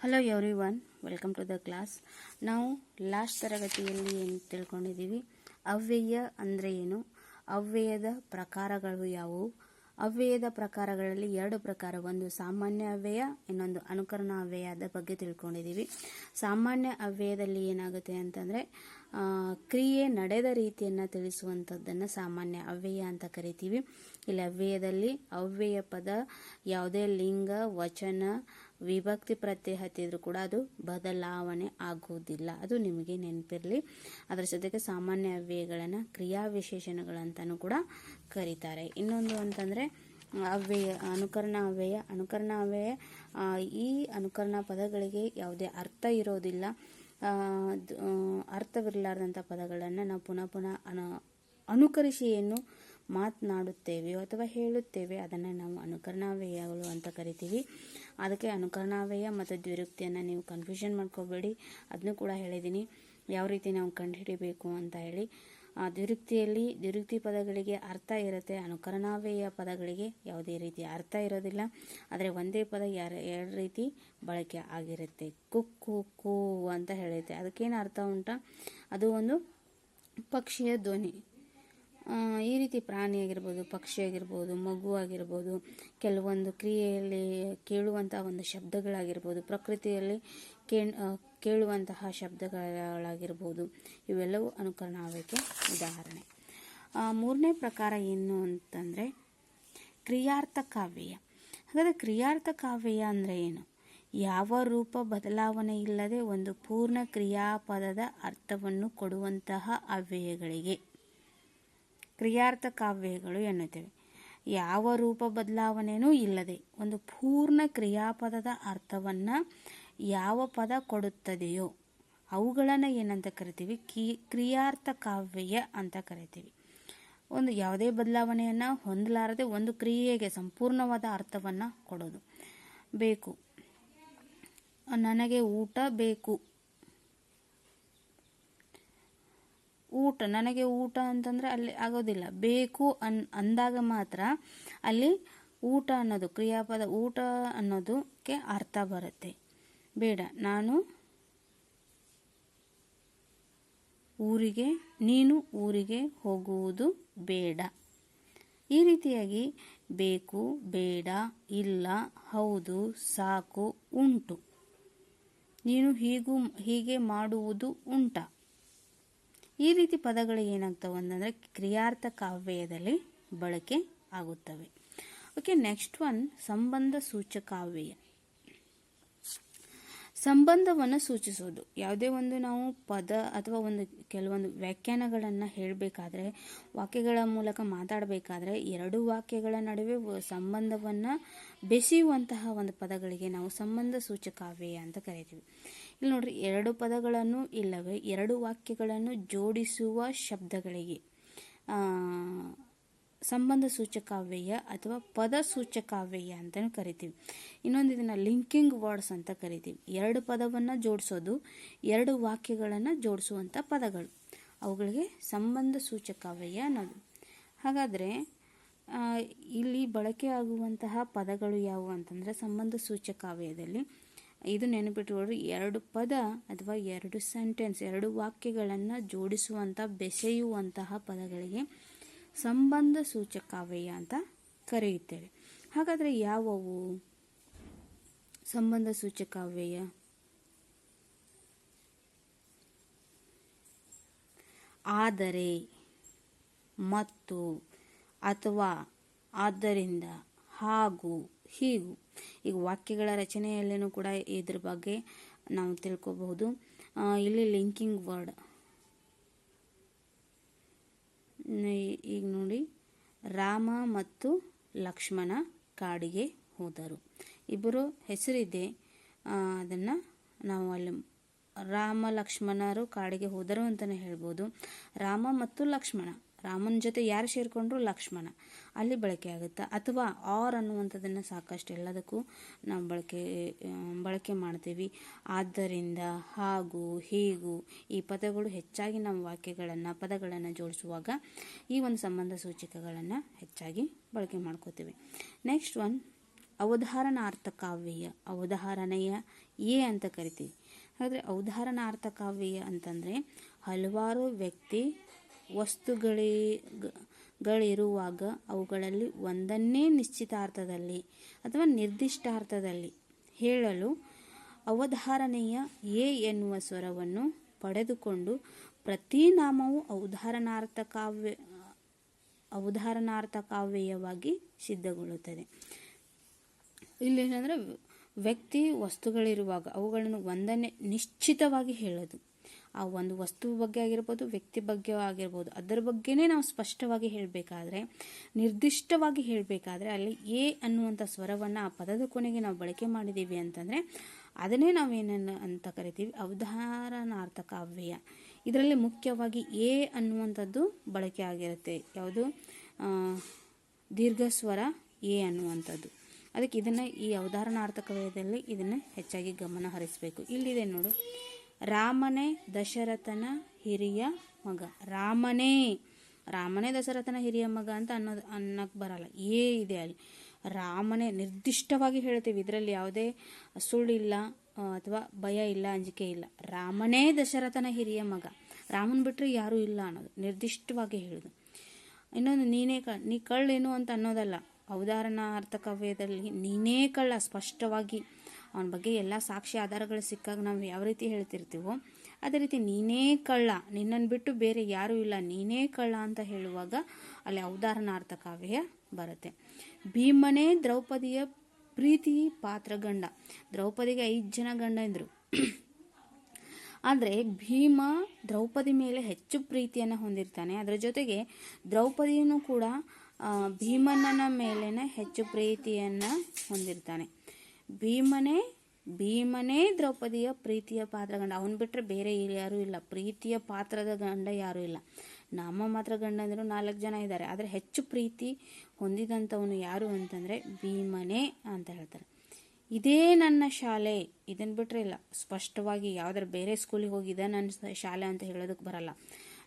Hello everyone welcome to the class ನಾವು last ತರಗತಿಯಲ್ಲಿ ಏನು ತಿಳ್ಕೊಂಡಿದ್ದೀವಿ? ಅವ್ಯಯ ಅಂದರೆ ಏನು? ಅವ್ಯಯದ ಪ್ರಕಾರಗಳು ಯಾವುವು? ಅವ್ಯಯದ ಪ್ರಕಾರಗಳಲ್ಲಿ ಎರಡು ಪ್ರಕಾರ, ಒಂದು ಸಾಮಾನ್ಯ ಅವ್ಯಯ, ಇನ್ನೊಂದು ಅನುಕರಣ ಅವ್ಯಯದ ಬಗ್ಗೆ ತಿಳ್ಕೊಂಡಿದ್ದೀವಿ. ಸಾಮಾನ್ಯ ಅವ್ಯಯದಲ್ಲಿ ಏನಾಗುತ್ತೆ ಅಂತಂದರೆ ಕ್ರಿಯೆ ನಡೆದ ರೀತಿಯನ್ನು ತಿಳಿಸುವಂಥದ್ದನ್ನು ಸಾಮಾನ್ಯ ಅವ್ಯಯ ಅಂತ ಕರಿತೀವಿ. ಇಲ್ಲಿ ಅವ್ಯಯದಲ್ಲಿ ಅವ್ಯಯ ಪದ ಯಾವುದೇ ಲಿಂಗ, ವಚನ ವಿಭಕ್ತಿ ಪ್ರತ್ಯಯ ಹತ್ತಿದ್ರು ಕೂಡ ಅದು ಬದಲಾವಣೆ ಆಗುವುದಿಲ್ಲ. ಅದು ನಿಮಗೆ ನೆನಪಿರಲಿ. ಅದರ ಜೊತೆಗೆ ಸಾಮಾನ್ಯ ಅವ್ಯಯಗಳನ್ನು ಕ್ರಿಯಾ ವಿಶೇಷಣಗಳಂತನೂ ಕೂಡ ಕರೀತಾರೆ. ಇನ್ನೊಂದು ಅಂತಂದರೆ, ಅವ್ಯಯ, ಅನುಕರಣ ಅವ್ಯಯ. ಅನುಕರಣ ಅವ್ಯಯ ಈ ಅನುಕರಣ ಪದಗಳಿಗೆ ಯಾವುದೇ ಅರ್ಥ ಇರೋದಿಲ್ಲ. ಅರ್ಥವಿರಲಾರ್ದಂಥ ಪದಗಳನ್ನು ನಾವು ಪುನಃ ಪುನಃ ಅನು, ಅನುಕರಿಸಿ ಏನು ಮಾತನಾಡುತ್ತೇವೆಯೋ ಅಥವಾ ಹೇಳುತ್ತೇವೆ, ಅದನ್ನು ನಾವು ಅನುಕರಣಾವ್ಯಯಗಳು ಅಂತ ಕರಿತೀವಿ. ಅದಕ್ಕೆ ಅನುಕರಣಾವ್ಯಯ ಮತ್ತು ದ್ವಿರುಕ್ತಿಯನ್ನು ನೀವು ಕನ್ಫ್ಯೂಷನ್ ಮಾಡ್ಕೋಬೇಡಿ. ಅದನ್ನು ಕೂಡ ಹೇಳಿದ್ದೀನಿ. ಯಾವ ರೀತಿ ನಾವು ಕಂಡುಹಿಡಿಬೇಕು ಅಂತ ಹೇಳಿ. ದ್ವಿರುಕ್ತಿಯಲ್ಲಿ ದ್ವಿರುಕ್ತಿ ಪದಗಳಿಗೆ ಅರ್ಥ ಇರುತ್ತೆ, ಅನುಕರಣಾವ್ಯಯ ಪದಗಳಿಗೆ ಯಾವುದೇ ರೀತಿ ಅರ್ಥ ಇರೋದಿಲ್ಲ. ಆದರೆ ಒಂದೇ ಪದ ಯಾರ, ಎರಡು ರೀತಿ ಬಳಕೆ ಆಗಿರುತ್ತೆ. ಕುಕ್ಕು ಕೂ ಅಂತ ಹೇಳುತ್ತೆ ಅದಕ್ಕೇನು ಅರ್ಥ ಉಂಟಾ? ಅದು ಒಂದು ಪಕ್ಷಿಯ ಧ್ವನಿ. ಈ ರೀತಿ ಪ್ರಾಣಿ ಆಗಿರ್ಬೋದು ಪಕ್ಷಿ ಆಗಿರ್ಬೋದು ಮಗು ಆಗಿರ್ಬೋದು ಕೆಲವೊಂದು ಕ್ರಿಯೆಯಲ್ಲಿ ಕೇಳುವಂಥ ಒಂದು ಶಬ್ದಗಳಾಗಿರ್ಬೋದು ಪ್ರಕೃತಿಯಲ್ಲಿ ಆ, ಕೇಳುವಂತಹ ಶಬ್ದಗಳಾಗಿರ್ಬೋದು ಇವೆಲ್ಲವೂ ಅನುಕರಣಾವ್ಯಕ್ಕೆ ಉದಾಹರಣೆ ಮೂರನೇ ಪ್ರಕಾರ ಏನು ಅಂತಂದರೆ ಕ್ರಿಯಾರ್ಥ ಕಾವ್ಯ ಹಾಗಾದರೆ ಕ್ರಿಯಾರ್ಥ ಕಾವ್ಯ ಅಂದರೆ ಏನು? ಯಾವ ರೂಪ ಬದಲಾವಣೆ ಇಲ್ಲದೆ ಒಂದು ಪೂರ್ಣ ಕ್ರಿಯಾಪದದ ಅರ್ಥವನ್ನು ಕೊಡುವಂತಹ ಅವ್ಯಯಗಳಿಗೆ. ಕ್ರಿಯಾರ್ಥ ಕಾವ್ಯಗಳು ಎನ್ನುತ್ತೇವೆ. ಯಾವ ರೂಪ ಬದಲಾವಣೆಯೂ ಇಲ್ಲದೆ ಒಂದು ಪೂರ್ಣ ಕ್ರಿಯಾಪದದ ಅರ್ಥವನ್ನು ಯಾವ ಪದ ಕೊಡುತ್ತದೆಯೋ ಅವುಗಳನ್ನು ಏನಂತ ಕರಿತೀವಿ? ಕಿ, ಕ್ರಿಯಾರ್ಥ ಕಾವ್ಯ ಅಂತ ಕರಿತೀವಿ. ಒಂದು ಯಾವುದೇ ಬದಲಾವಣೆಯನ್ನು ಹೊಂದಲಾರದೆ ಒಂದು ಕ್ರಿಯೆಗೆ ಸಂಪೂರ್ಣವಾದ ಅರ್ಥವನ್ನು ಕೊಡೋದು. ಬೇಕು. ನನಗೆ ಊಟ ಬೇಕು. ಊಟ, ನನಗೆ ಊಟ ಅಂತಂದರೆ ಅಲ್ಲಿ ಆಗೋದಿಲ್ಲ. ಬೇಕು ಅನ್, ಅಂದಾಗ ಮಾತ್ರ ಅಲ್ಲಿ ಊಟ ಅನ್ನೋದು, ಕ್ರಿಯಾಪದ ಊಟ ಅನ್ನೋದಕ್ಕೆ ಅರ್ಥ ಬರುತ್ತೆ. ಬೇಡ, ನಾನು ಊರಿಗೆ, ನೀನು ಊರಿಗೆ ಹೋಗುವುದು ಬೇಡ. ಈ ರೀತಿಯಾಗಿ ಬೇಕು, ಬೇಡ, ಇಲ್ಲ, ಹೌದು, ಸಾಕು, ಉಂಟು. ನೀನು ಹೀಗೂ, ಹೀಗೆ ಮಾಡುವುದು ಉಂಟಾ. ಈ ರೀತಿ ಪದಗಳು ಏನಾಗ್ತವೆ ಅಂತಂದರೆ ಕ್ರಿಯಾರ್ಥ ಕಾವ್ಯದಲ್ಲಿ ಬಳಕೆ ಆಗುತ್ತವೆ. ಓಕೆ ನೆಕ್ಸ್ಟ್ ಒನ್ ಸಂಬಂಧ ಸೂಚಕಾವ್ಯ ಸಂಬಂಧವನ್ನು ಸೂಚಿಸೋದು ಯಾವುದೇ ಒಂದು ನಾವು ಪದ ಅಥವಾ ಒಂದು ಕೆಲವೊಂದು ವ್ಯಾಖ್ಯಾನಗಳನ್ನು ಹೇಳಬೇಕಾದ್ರೆ, ವಾಕ್ಯಗಳ ಮೂಲಕ ಮಾತಾಡಬೇಕಾದ್ರೆ, ಎರಡು ವಾಕ್ಯಗಳ ನಡುವೆ ಸಂಬಂಧವನ್ನು ಬೆಸೆಯುವಂತಹ ಒಂದು ಪದಗಳಿಗೆ ನಾವು ಸಂಬಂಧ ಸೂಚಕಾವ್ಯ ಅಂತ ಕರಿತೀವಿ. ಇಲ್ಲಿ ನೋಡ್ರಿ, ಎರಡು ಪದಗಳನ್ನು ಇಲ್ಲವೇ, ಎರಡು ವಾಕ್ಯಗಳನ್ನು ಜೋಡಿಸುವ ಶಬ್ದಗಳಿಗೆ. ಸಂಬಂಧ ಸೂಚಕಾವ್ಯಯ ಅಥವಾ ಪದ ಸೂಚಕಾವ್ಯಯ ಅಂತಲೂ ಕರಿತೀವಿ. ಇನ್ನೊಂದು ಇದನ್ನು ಲಿಂಕಿಂಗ್ ವರ್ಡ್ಸ್ ಅಂತ ಕರಿತೀವಿ. ಎರಡು ಪದವನ್ನು ಜೋಡಿಸೋದು, ಎರಡು ವಾಕ್ಯಗಳನ್ನು ಜೋಡಿಸುವಂಥ ಪದಗಳು. ಅವುಗಳಿಗೆ ಸಂಬಂಧ ಸೂಚಕಾವ್ಯಯ ಅನ್ನೋದು. ಹಾಗಾದರೆ ಇಲ್ಲಿ ಇಲ್ಲಿ ಬಳಕೆಯಾಗುವಂತಹ ಪದಗಳು ಯಾವುವು ಅಂತಂದರೆ, ಸಂಬಂಧ ಸೂಚಕಾವ್ಯದಲ್ಲಿ ಇದು ನೆನಪಿಟ್ಕೊಳ್ಳಿ ಎರಡು ಪದ ಅಥವಾ ಎರಡು ಸೆಂಟೆನ್ಸ್ ಎರಡು ವಾಕ್ಯಗಳನ್ನು ಜೋಡಿಸುವಂಥ ಬೆಸೆಯುವಂತಹ ಪದಗಳಿಗೆ ಸಂಬಂಧ ಸೂಚಕಾವ್ಯಯ ಅಂತ ಕರೆಯುತ್ತೇವೆ. ಹಾಗಾದರೆ ಯಾವುವು? ಸಂಬಂಧ ಸೂಚಕಾವ್ಯಯ? ಆದರೆ ಮತ್ತು ಅಥವಾ ಆದ್ದರಿಂದ ಹಾಗೂ ಹೀಗೂ. ಈಗ ವಾಕ್ಯಗಳ ರಚನೆಯಲ್ಲೇನೂ ಕೂಡ ಇದ್ರ ಬಗ್ಗೆ ನಾವು ತಿಳ್ಕೊಬಹುದು. ಇಲ್ಲಿ ಲಿಂಕಿಂಗ್ ವರ್ಡ್ ಈಗ ನೋಡಿ. ರಾಮ ಮತ್ತು ಲಕ್ಷ್ಮಣ ಕಾಡಿಗೆ ಹೋದರು. ಇಬ್ಬರು ಹೆಸರಿದೆ. ಅದನ್ನು ನಾವು ಅಲ್ಲಿ ರಾಮ, ಲಕ್ಷ್ಮಣರು ಕಾಡಿಗೆ ಹೋದರು ಅಂತಲೇ ಹೇಳ್ಬೋದು. ರಾಮ ಮತ್ತು ಲಕ್ಷ್ಮಣ. ರಾಮನ ಜೊತೆ ಯಾರು ಸೇರಿಕೊಂಡ್ರು ಲಕ್ಷ್ಮಣ. ಅಲ್ಲಿ ಬಳಕೆ ಆಗುತ್ತೆ. ಅಥವಾ ಆರ್ ಅನ್ನುವಂಥದ್ದನ್ನು ಸಾಕಷ್ಟು ಎಲ್ಲದಕ್ಕೂ ನಾವು ಬಳಕೆ ಬಳಕೆ ಮಾಡ್ತೀವಿ. ಆದ್ದರಿಂದ ಹಾಗೂ ಹೀಗೂ ಈ ಪದಗಳು ಹೆಚ್ಚಾಗಿ ನಮ್ಮ ವಾಕ್ಯಗಳನ್ನು, ಪದಗಳನ್ನು ಜೋಡಿಸುವಾಗ ಈ ಒಂದು ಸಂಬಂಧ ಸೂಚಕಗಳನ್ನು ಹೆಚ್ಚಾಗಿ ಬಳಕೆ ಮಾಡ್ಕೋತೀವಿ. ನೆಕ್ಸ್ಟ್ ಒನ್ ಅವಧಾರಣಾರ್ಥ ಕಾವ್ಯ ಅವಧಾರಣೆಯ ಎ ಅಂತ ಕರಿತೀವಿ. ಹಾಗಾದರೆ ಅವಧಾರಣಾರ್ಥ ಕಾವ್ಯ ಅಂತಂದರೆ ಹಲವಾರು ವ್ಯಕ್ತಿ ವಸ್ತುಗಳೇ ಗ- ಗಳಿರುವಾಗ ಅವುಗಳಲ್ಲಿ ಒಂದನ್ನೇ ನಿಶ್ಚಿತಾರ್ಥದಲ್ಲಿ ಅಥವಾ ನಿರ್ದಿಷ್ಟಾರ್ಥದಲ್ಲಿ ಹೇಳಲು ಅವಧಾರಣೆಯ ಎ ಎನ್ನುವ ಸ್ವರವನ್ನು ಪಡೆದುಕೊಂಡು ಪ್ರತಿ ನಾಮವು ಅವಧಾರಣಾರ್ಥ ಕಾವ್ಯ, ಅವಧಾರಣಾರ್ಥ ಕಾವ್ಯವಾಗಿ ಸಿದ್ಧಗೊಳ್ಳುತ್ತದೆ. ಇಲ್ಲೇನಂದ್ರೆ ವ್ಯಕ್ತಿ ವಸ್ತುಗಳಿರುವಾಗ ಅವುಗಳನ್ನು ಒಂದನ್ನೇ ನಿಶ್ಚಿತವಾಗಿ ಹೇಳೋದು. ಆ ಒಂದು ವಸ್ತು ಬಗ್ಗೆ ಆಗಿರ್ಬೋದು, ವ್ಯಕ್ತಿ ಬಗ್ಗೆ ಆಗಿರ್ಬೋದು, ಅದರ ಬಗ್ಗೆನೇ ನಾವು ಸ್ಪಷ್ಟವಾಗಿ ಹೇಳಬೇಕಾದ್ರೆ, ನಿರ್ದಿಷ್ಟವಾಗಿ ಹೇಳಬೇಕಾದ್ರೆ ಅಲ್ಲಿ ಎ ಅನ್ನುವಂಥ ಸ್ವರವನ್ನು ಆ ಪದದ ಕೊನೆಗೆ ನಾವು ಬಳಕೆ ಮಾಡಿದ್ದೀವಿ ಅಂತಂದರೆ, ಅದನ್ನೇ ನಾವೇನನ್ನು ಅಂತ ಕರಿತೀವಿ ಅವಧಾರಣಾರ್ಥ ಕಾವ್ಯ ಇದರಲ್ಲಿ ಮುಖ್ಯವಾಗಿ ಎ ಅನ್ನುವಂಥದ್ದು ಬಳಕೆ ಆಗಿರುತ್ತೆ. ಯಾವುದು? ದೀರ್ಘ ಸ್ವರ ಎ ಅನ್ನುವಂಥದ್ದು. ಅದಕ್ಕೆ ಇದನ್ನು ಈ ಅವಧಾರಣಾರ್ಥಕ ವ್ಯಯದಲ್ಲಿ ಇದನ್ನು ಹೆಚ್ಚಾಗಿ ಗಮನ ಹರಿಸಬೇಕು. ಇಲ್ಲಿದೆ ನೋಡು. ರಾಮನೇ ದಶರಥನ ಹಿರಿಯ ಮಗ. ರಾಮನೇ ರಾಮನೇ ದಶರಥನ ಹಿರಿಯ ಮಗ ಅಂತ ಅನ್ನೋದು ಅನ್ನಕ್ಕೆ ಬರಲ್ಲ. ಏ, ಇದೆ ಅಲ್ಲಿ. ರಾಮನೇ ನಿರ್ದಿಷ್ಟವಾಗಿ ಹೇಳ್ತೀವಿ. ಇದರಲ್ಲಿ ಯಾವುದೇ ಸುಳ್ಳಿಲ್ಲ ಅಥವಾ ಭಯ ಇಲ್ಲ, ಅಂಜಿಕೆ ಇಲ್ಲ. ರಾಮನೇ ದಶರಥನ ಹಿರಿಯ ಮಗ. ರಾಮನ್ ಬಿಟ್ಟರೆ ಯಾರೂ ಇಲ್ಲ ಅನ್ನೋದು, ನಿರ್ದಿಷ್ಟವಾಗಿ ಹೇಳೋದು. ಇನ್ನೊಂದು, ನೀನೇ ಕಳ್ ನೀ ಕಳ್ಳೇನು ಅಂತ ಅನ್ನೋದಲ್ಲ. ಅವಧಾರಣಾರ್ಥ ಕಾವ್ಯದಲ್ಲಿ ನೀನೇ ಕಳ್ಳ, ಸ್ಪಷ್ಟವಾಗಿ ಅವನ ಬಗ್ಗೆ ಎಲ್ಲ ಸಾಕ್ಷಿ ಆಧಾರಗಳು ಸಿಕ್ಕಾಗ ನಾವು ಯಾವ ರೀತಿ ಹೇಳ್ತಿರ್ತೀವೋ, ಅದೇ ರೀತಿ ನೀನೇ ಕಳ್ಳ ನಿನ್ನನ್ನು ಬಿಟ್ಟು ಬೇರೆ ಯಾರೂ ಇಲ್ಲ, ನೀನೇ ಕಳ್ಳ ಅಂತ ಹೇಳುವಾಗ ಅಲ್ಲಿ ಔದಾಹರಣಾರ್ಥ ಕಾವ್ಯ ಬರುತ್ತೆ. ಭೀಮನೇ ದ್ರೌಪದಿಯ ಪ್ರೀತಿ ಪಾತ್ರ ಗಂಡ ದ್ರೌಪದಿಗೆ ಐದು ಜನ ಗಂಡ ಇದ್ರು. ಆದರೆ ಭೀಮ ದ್ರೌಪದಿ ಮೇಲೆ ಹೆಚ್ಚು ಪ್ರೀತಿಯನ್ನು ಹೊಂದಿರ್ತಾನೆ. ಅದರ ಜೊತೆಗೆ ದ್ರೌಪದಿಯನ್ನು ಕೂಡ ಭೀಮಣ್ಣನ ಮೇಲೇನೆ ಹೆಚ್ಚು ಪ್ರೀತಿಯನ್ನು ಹೊಂದಿರ್ತಾನೆ. ಭೀಮನೇ ಭೀಮನೇ ದ್ರೌಪದಿಯ ಪ್ರೀತಿಯ ಪಾತ್ರ ಗಂಡ. ಅವನು ಬಿಟ್ಟರೆ ಬೇರೆ ಯಾರೂ ಇಲ್ಲ. ಪ್ರೀತಿಯ ಪಾತ್ರದ ಗಂಡ ಯಾರೂ ಇಲ್ಲ. ನಮ್ಮ ಮಾತ್ರ ಗಂಡ ಅಂದರೂ ನಾಲ್ಕು ಜನ ಇದ್ದಾರೆ. ಆದರೆ ಹೆಚ್ಚು ಪ್ರೀತಿ ಹೊಂದಿದಂಥವನು ಯಾರು ಅಂತಂದರೆ ಭೀಮನೇ ಅಂತ ಹೇಳ್ತಾರೆ. ಇದೇ ನನ್ನ ಶಾಲೆ. ಇದನ್ನು ಬಿಟ್ಟರೆ ಇಲ್ಲ. ಸ್ಪಷ್ಟವಾಗಿ ಯಾವ್ದಾರು ಬೇರೆ ಸ್ಕೂಲಿಗೆ ಹೋಗಿದೆ ನನ್ನ ಶಾಲೆ ಅಂತ ಹೇಳೋದಕ್ಕೆ ಬರಲ್ಲ.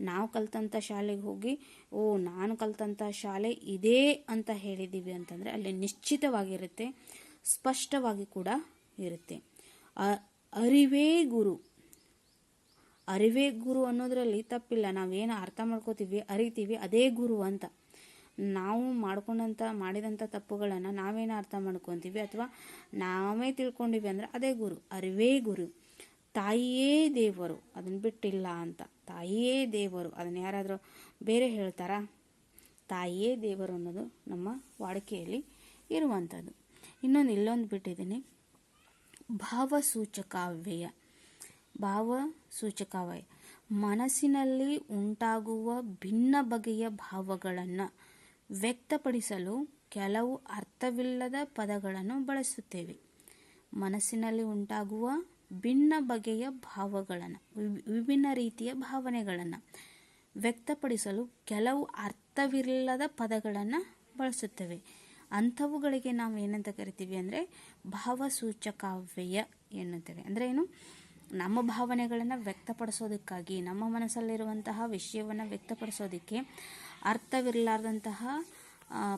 ನಾವು ಕಲ್ತಂಥ ಶಾಲೆಗೆ ಹೋಗಿ, ಓ, ನಾನು ಕಲ್ತಂಥ ಶಾಲೆ ಇದೇ ಅಂತ ಹೇಳಿದ್ದೀವಿ ಅಂತಂದರೆ ಅಲ್ಲಿ ನಿಶ್ಚಿತವಾಗಿರುತ್ತೆ ಸ್ಪಷ್ಟವಾಗಿ ಕೂಡ ಇರುತ್ತೆ. ಅರಿವೇ ಗುರು. ಅರಿವೇ ಗುರು ಅನ್ನೋದ್ರಲ್ಲಿ ತಪ್ಪಿಲ್ಲ. ನಾವೇನು ಅರ್ಥ ಮಾಡ್ಕೋತೀವಿ, ಅರಿತೀವಿ, ಅದೇ ಗುರು ಅಂತ. ನಾವು ಮಾಡ್ಕೊಂಡಂಥ, ಮಾಡಿದಂಥ ತಪ್ಪುಗಳನ್ನು ನಾವೇನು ಅರ್ಥ ಮಾಡ್ಕೊತೀವಿ ಅಥವಾ ನಾವೇ ತಿಳ್ಕೊಂಡಿವಿ ಅಂದರೆ ಅದೇ ಗುರು, ಅರಿವೇ ಗುರು. ತಾಯಿಯೇ ದೇವರು, ಅದನ್ನು ಬಿಟ್ಟಿಲ್ಲ ಅಂತ. ತಾಯಿಯೇ ದೇವರು. ಅದನ್ನು ಯಾರಾದರೂ ಬೇರೆ ಹೇಳ್ತಾರಾ? ತಾಯಿಯೇ ದೇವರು ಅನ್ನೋದು ನಮ್ಮ ವಾಡಿಕೆಯಲ್ಲಿ ಇರುವಂಥದ್ದು. ಇನ್ನೊಂದು ಇಲ್ಲೊಂದು ಬಿಟ್ಟಿದ್ದೀನಿ. ಭಾವಸೂಚಕಾವ್ಯಯ. ಭಾವಸೂಚಕಾವ್ಯಯ. ಮನಸ್ಸಿನಲ್ಲಿ ಉಂಟಾಗುವ ಭಿನ್ನ ಬಗೆಯ ಭಾವಗಳನ್ನು ವ್ಯಕ್ತಪಡಿಸಲು ಕೆಲವು ಅರ್ಥವಿಲ್ಲದ ಪದಗಳನ್ನು ಬಳಸುತ್ತೇವೆ. ಮನಸ್ಸಿನಲ್ಲಿ ಉಂಟಾಗುವ ಭಿನ್ನ ಬಗೆಯ ಭಾವಗಳನ್ನು ವಿಭಿನ್ನ ರೀತಿಯ ಭಾವನೆಗಳನ್ನು ವ್ಯಕ್ತಪಡಿಸಲು ಕೆಲವು ಅರ್ಥವಿಲ್ಲದ ಪದಗಳನ್ನು ಬಳಸುತ್ತೇವೆ. ಅಂಥವುಗಳಿಗೆ ನಾವು ಏನಂತ ಕರಿತೀವಿ ಅಂದರೆ ಭಾವಸೂಚಕಾವ್ಯಯ ಎನ್ನುತ್ತೇವೆ. ಅಂದರೆ ಏನು? ನಮ್ಮ ಭಾವನೆಗಳನ್ನು ವ್ಯಕ್ತಪಡಿಸೋದಕ್ಕಾಗಿ, ನಮ್ಮ ಮನಸ್ಸಲ್ಲಿರುವಂತಹ ವಿಷಯವನ್ನು ವ್ಯಕ್ತಪಡಿಸೋದಕ್ಕೆ ಅರ್ಥವಿರಲಾರ್ದಂತಹ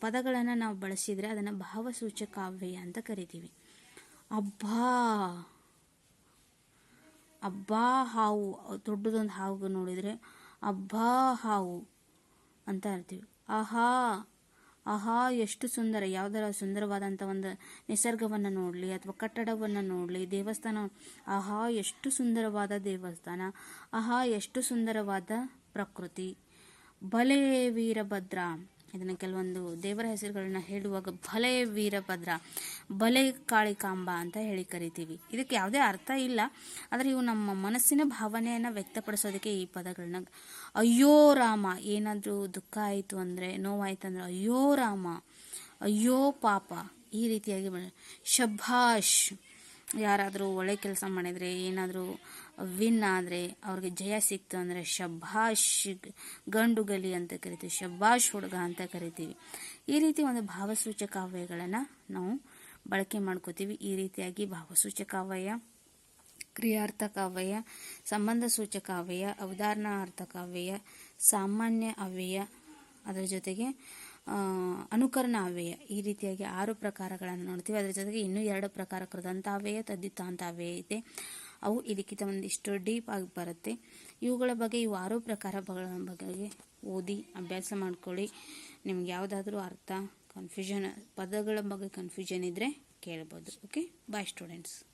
ಪದಗಳನ್ನು ನಾವು ಬಳಸಿದರೆ ಅದನ್ನು ಭಾವಸೂಚಕಾವ್ಯಯ ಅಂತ ಕರಿತೀವಿ. ಅಬ್ಬಾ! ಅಬ್ಬಾ ಹಾವು, ದೊಡ್ಡದೊಂದು ಹಾವು ನೋಡಿದರೆ ಅಬ್ಬಾ ಹಾವು ಅಂತ ಇರ್ತೀವಿ ಆಹಾ! ಆಹಾ, ಎಷ್ಟು ಸುಂದರ, ಯಾವುದರ ಸುಂದರವಾದಂಥ ಒಂದು ನಿಸರ್ಗವನ್ನು ನೋಡಲಿ ಅಥವಾ ಕಟ್ಟಡವನ್ನು ನೋಡಲಿ, ದೇವಸ್ಥಾನ. ಆಹಾ, ಎಷ್ಟು ಸುಂದರವಾದ ದೇವಸ್ಥಾನ. ಆಹಾ, ಎಷ್ಟು ಸುಂದರವಾದ ಪ್ರಕೃತಿ. ಬಲೇ ವೀರಭದ್ರ. ಇದನ್ನು ಕೆಲವೊಂದು ದೇವರ ಹೆಸರುಗಳನ್ನ ಹೇಳುವಾಗ ಭಲೆ ವೀರಭದ್ರ, ಬಲೆ ಕಾಳಿಕಾಂಬ ಅಂತ ಹೇಳಿ ಕರಿತೀವಿ. ಇದಕ್ಕೆ ಯಾವುದೇ ಅರ್ಥ ಇಲ್ಲ. ಆದರೆ ಇವು ನಮ್ಮ ಮನಸ್ಸಿನ ಭಾವನೆಯನ್ನು ವ್ಯಕ್ತಪಡಿಸೋದಕ್ಕೆ ಈ ಪದಗಳನ್ನ ಅಯ್ಯೋ ರಾಮ, ಏನಾದರೂ ದುಃಖ ಆಯಿತು ಅಂದರೆ, ನೋವಾಯಿತು ಅಂದರೆ ಅಯ್ಯೋ ರಾಮ, ಅಯ್ಯೋ ಪಾಪ, ಈ ರೀತಿಯಾಗಿ ಶಭಾಷ್. ಯಾರಾದರೂ ಒಳ್ಳೆ ಕೆಲಸ ಮಾಡಿದರೆ, ಏನಾದರೂ ವಿನ್ ಆದರೆ ಅವ್ರಿಗೆ ಜಯ ಸಿಕ್ತು ಅಂದರೆ ಶಬ್ಬಾಷ್ ಗಂಡು ಗಲಿ ಅಂತ ಕರಿತೀವಿ ಶಬ್ಬಾಷ್ ಹುಡುಗ ಅಂತ ಕರಿತೀವಿ. ಈ ರೀತಿ ಒಂದು ಭಾವಸೂಚಕ ಕಾವ್ಯಗಳನ್ನು ನಾವು ಬಳಕೆ ಮಾಡ್ಕೋತೀವಿ. ಈ ರೀತಿಯಾಗಿ ಭಾವಸೂಚಕ ಕಾವ್ಯ ಕ್ರಿಯಾರ್ಥಕ ಅವ್ಯಯ ಸಂಬಂಧ ಸೂಚಕ ಅವ್ಯಯ ಅವಧಾರಣಾರ್ಥಕ ಅವ್ಯಯ ಸಾಮಾನ್ಯ ಅವ್ಯಯ, ಅದರ ಜೊತೆಗೆ ಅನುಕರಣ ಅವ್ಯಯ. ಈ ರೀತಿಯಾಗಿ ಆರು ಪ್ರಕಾರಗಳನ್ನು ನೋಡ್ತೀವಿ. ಅದರ ಜೊತೆಗೆ ಇನ್ನೂ ಎರಡು ಪ್ರಕಾರ ಕೃದಂತಾವ್ಯಯ ತದ್ದಿತಾಂತಾವ್ಯಯ ಇದೆ. ಅವು ಇದಕ್ಕಿಂತ ಒಂದಿಷ್ಟು ಡೀಪ್ ಆಗಿ ಬರುತ್ತೆ. ಇವುಗಳ ಬಗ್ಗೆ ಇವು ಆರು ಪ್ರಕಾರಗಳ ಬಗ್ಗೆ ಓದಿ, ಅಭ್ಯಾಸ ಮಾಡ್ಕೊಳ್ಳಿ. ನಿಮ್ಗೆ ಯಾವುದಾದ್ರೂ ಅರ್ಥ ಕನ್ಫ್ಯೂಷನ್ ಪದಗಳ ಬಗ್ಗೆ ಕನ್ಫ್ಯೂಷನ್ ಇದ್ದರೆ ಕೇಳ್ಬೋದು. Okay bye students